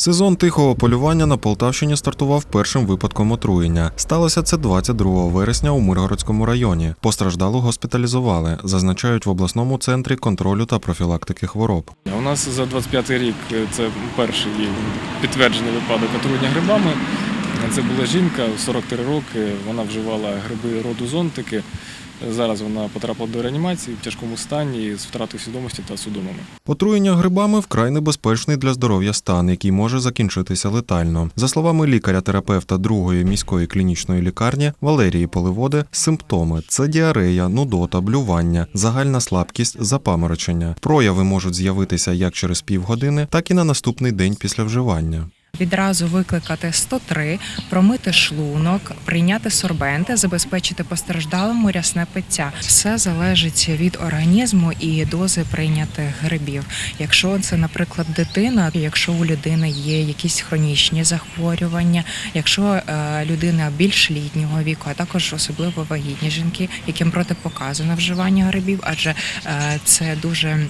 Сезон тихого полювання на Полтавщині стартував першим випадком отруєння. Сталося це 22 вересня у Миргородському районі. Постраждалу госпіталізували, зазначають в обласному центрі контролю та профілактики хвороб. У нас за 25 рік е, це перший підтверджений випадок отруєння грибами. Це була жінка 43 роки. Вона вживала гриби роду зонтики. Зараз вона потрапила до реанімації в тяжкому стані з втратою свідомості та судомами. Отруєння грибами вкрай небезпечний для здоров'я стан, який може закінчитися летально. За словами лікаря-терапевта другої міської клінічної лікарні Валерії Поливоди, симптоми це діарея, нудота, блювання, загальна слабкість, запаморочення. Прояви можуть з'явитися як через півгодини, так і на наступний день після вживання. Відразу викликати 103, промити шлунок, прийняти сорбенти, забезпечити постраждалому рясне пиття. Все залежить від організму і дози прийнятих грибів. Якщо це, наприклад, дитина, якщо у людини є якісь хронічні захворювання, якщо е, людина більш літнього віку, а також особливо вагітні жінки, яким протипоказано вживання грибів, адже е, це дуже, е,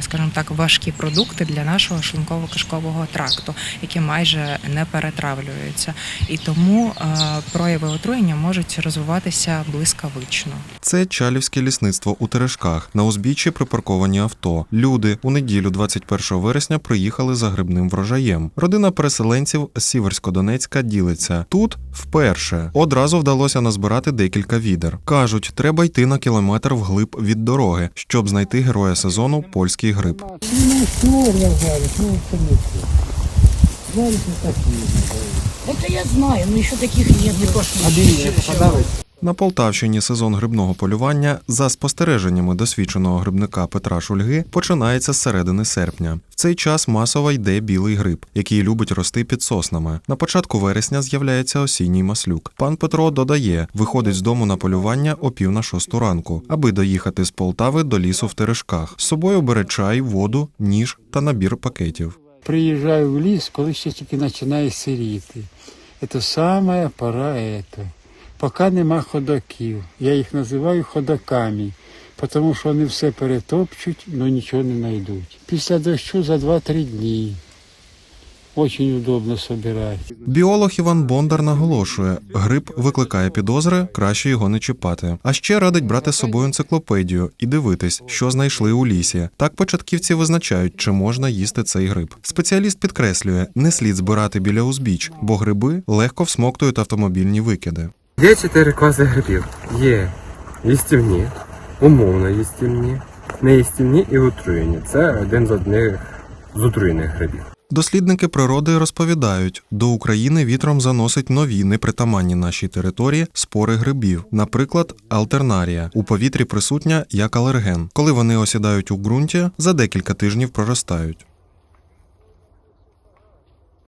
скажімо так, важкі продукти для нашого шлунково-кишкового тракту які майже не перетравлюються, і тому е, прояви отруєння можуть розвиватися блискавично. Це Чалівське лісництво у Терешках. На узбіччі припарковані авто. Люди у неділю 21 вересня приїхали за грибним врожаєм. Родина переселенців з Сіверсько-Донецька ділиться. Тут вперше одразу вдалося назбирати декілька відер. Кажуть, треба йти на кілометр вглиб від дороги, щоб знайти героя сезону польський гриб. Ну, ну. Это я знаю, но еще таких нет. Не пошли. А? На Полтавщині сезон грибного полювання, за спостереженнями досвідченого грибника Петра Шульги, починається з середини серпня. В цей час масово йде білий гриб, який любить рости під соснами. На початку вересня з'являється осінній маслюк. Пан Петро додає, виходить з дому на полювання о пів на шосту ранку, аби доїхати з Полтави до лісу в Терешках. З собою бере чай, воду, ніж та набір пакетів. Приїжджаю в ліс, коли ще тільки починає сиріти. Це саме пора ето. Поки нема ходаків. Я їх називаю ходаками, тому що вони все перетопчуть, але нічого не знайдуть. Після дощу за 2-3 дні. Очень удобно собирати. Біолог Іван Бондар наголошує, гриб викликає підозри, краще його не чіпати. А ще радить брати з собою енциклопедію і дивитись, що знайшли у лісі. Так початківці визначають, чи можна їсти цей гриб. Спеціаліст підкреслює, не слід збирати біля узбіч, бо гриби легко всмоктують автомобільні викиди. Є чотири класи грибів. Є їстівні, умовно їстівні, неїстівні і отруєні. Це один з одних з отруєних грибів. Дослідники природи розповідають, до України вітром заносить нові непритаманні нашій території спори грибів, наприклад, алтернарія. У повітрі присутня як алерген. Коли вони осідають у ґрунті, за декілька тижнів проростають.